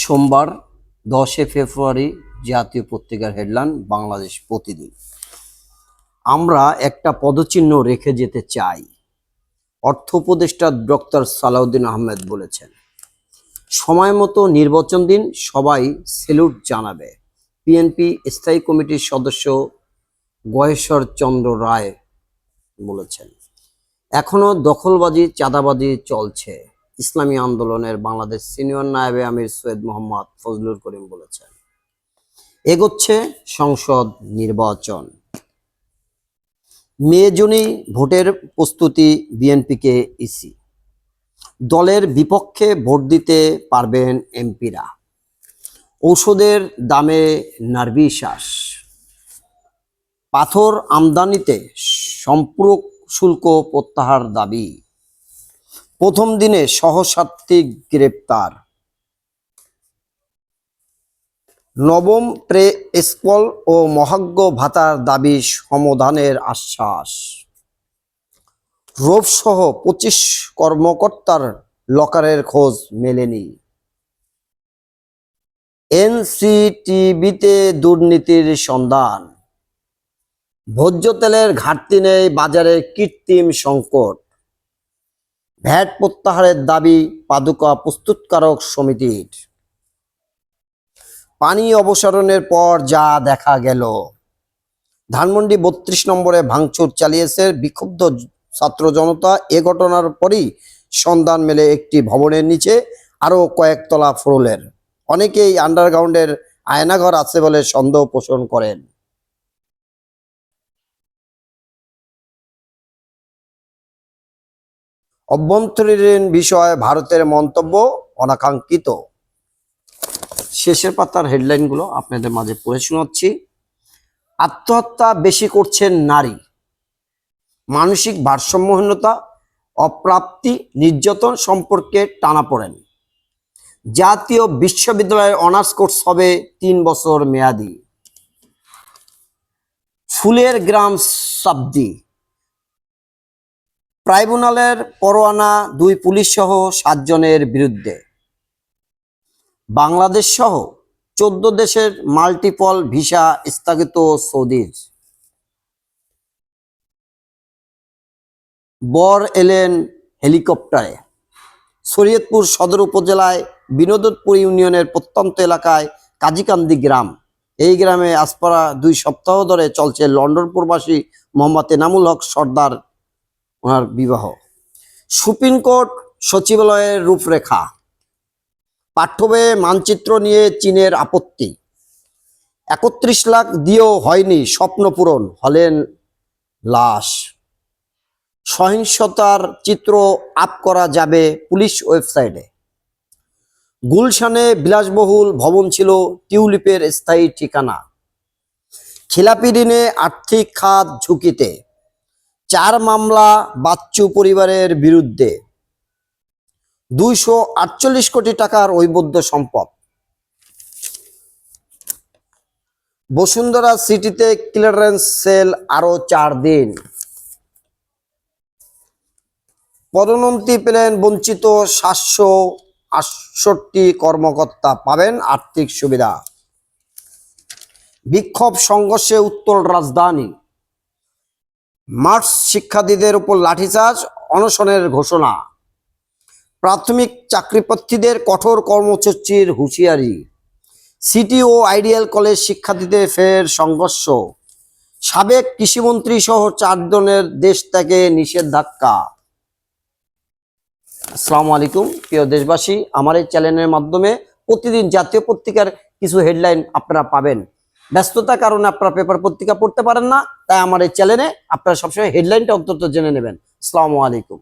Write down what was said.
সোমবার দশে ফেব্রুয়ারি জাতীয় পত্রিকার হেডলাইন, বাংলাদেশ প্রতিদিন। আমরা একটা পদচিহ্ন রেখে যেতে চাই, অর্থ উপদেষ্টা ডক্টর সালাউদ্দিন আহমেদ বলেছেন। সময় মতো নির্বাচন দিন, সবাই সেলুট জানাবে। বিএনপি স্থায়ী কমিটির সদস্য গয়েশ্বর চন্দ্র রায় বলেছেন। এখনও দখলবাজি, চাঁদাবাজি চলছে। ইসলামী আন্দোলনের বাংলাদেশ সিনিয়র নায়েবে আমির সৈয়দ মোহাম্মদ ফজলুল করিম বলেছেন। এগোচ্ছে সংসদ নির্বাচন। মে জুনি ভোটের প্রস্তুতি বিএনপিকে ইসি। দলের বিপক্ষে ভোট দিতে পারবেন এমপিরা। ঔষধের দামে নার্ভিশ্বাস। পাথর আমদানিতে সম্পূরক শুল্ক প্রত্যাহার দাবি। প্রথম দিনে সহসাত্ত্বিক গ্রেপ্তার। নবম প্রে স্কল ও মহাজ্ঞ ভাতার দাবি সমাধানের আশ্বাস। রোবসহ পঁচিশ কর্মকর্তার লকারের খোঁজ মেলেনি। এনসিটিভিতে দুর্নীতির সন্ধান। ভোজ্য তেলের ঘাটতি নেই বাজারে কৃত্রিম সংকট। ভ্যাট প্রত্যাহারের দাবি পাদুকা প্রস্তুতকারক সমিতির। পানি অবসরণের পর যা দেখা গেল। ধানমন্ডি বত্রিশ নম্বরে ভাঙচুর চালিয়েছে বিক্ষুব্ধ ছাত্র জনতা। এ ঘটনার পরই সন্ধান মেলে একটি ভবনের নিচে, আরও কয়েকতলা ফ্লোরের। অনেকেই আন্ডারগ্রাউন্ডের আয়নাঘর আছে বলে সন্দেহ পোষণ করেন। অভ্যন্তরীণ বিষয়ে ভারতের মন্তব্য অনাকাঙ্ক্ষিত। শেষের পাতার হেডলাইনগুলো আপনাদের মাঝে পড়ে শোনাচ্ছি। আত্মহত্যা বেশি করছেন নারী। মানসিক ভারসাম্যহীনতা, অপ্রাপ্তি, নির্যাতন সম্পর্কে টানা পড়েন। জাতীয় বিশ্ববিদ্যালয়ের অনার্স কোর্স হবে তিন বছর মেয়াদি। ফুলের গ্রাম শাব্দি ট্রাইব্যুনালের পরোয়ানা দুই পুলিশ সহ সাতজনের বিরুদ্ধে। বাংলাদেশ সহ চোদ্দ দেশের মাল্টিপল ভিসা স্থগিত সৌদির। বর এলেন হেলিকপ্টারে। শরীয়তপুর সদর উপজেলায় বিনোদনপুর ইউনিয়নের প্রত্যন্ত এলাকায় কাজিকান্দি গ্রাম। এই গ্রামে আসপাড়া দুই সপ্তাহ ধরে চলছে লন্ডন প্রবাসী মোহাম্মদ এনামুল হক সর্দার ওনার বিবাহ। সুপ্রিম কোর্ট সচিবালয়ের রূপরেখা। পাঠ্যবইয়ে মানচিত্র নিয়ে চীনের আপত্তি। একত্রিশ লাখ দিয়েও হয়নি স্বপ্ন পূরণ, হলেন লাশ। সহিংসতার চিত্র আপ করা যাবে পুলিশ ওয়েবসাইটে। গুলশানে বিলাসবহুল ভবন ছিল টিউলিপের স্থায়ী ঠিকানা। খেলাপি ঋণে আর্থিক খাত ঝুঁকিতে। মামলা বাচ্চু পরিবারের বিরুদ্ধে দুইশো আটচল্লিশ কোটি টাকার ঐবদ্ধ সম্পদ। বসুন্ধরা সিটিতে ক্লিয়ারেন্স সেল আরও চার দিন। পদোন্নতি পেলেন বঞ্চিত সাতশো আটষট্টি কর্মকর্তা পাবেন আর্থিক সুবিধা। বিক্ষোভ সংঘর্ষে উত্তর রাজধানী। মার্চ শিক্ষার্থীদের উপর লাঠিচার্জ, অনশনের ঘোষণা। প্রাথমিক চাকরিপ্রার্থীদের কঠোর কর্মসূচির হুঁশিয়ারি। সিটি ও আইডিয়াল কলেজ শিক্ষার্থীদের ফের সংঘর্ষ। সাবেক কৃষিমন্ত্রী সহ চারজনের দেশ থেকে নিষেধাজ্ঞা। আসসালামু আলাইকুম, প্রিয় দেশবাসী। আমার এই চ্যানেলের মাধ্যমে প্রতিদিন জাতীয় পত্রিকার কিছু হেডলাইন আপনারা পাবেন। ব্যস্ততার কারণে আপনারা পেপার পত্রিকা পড়তে পারেন না, তাই আমার এই চ্যানেলে আপনারা সবসময় হেডলাইনটা অন্তত জেনে নেবেন। আসসালামু আলাইকুম।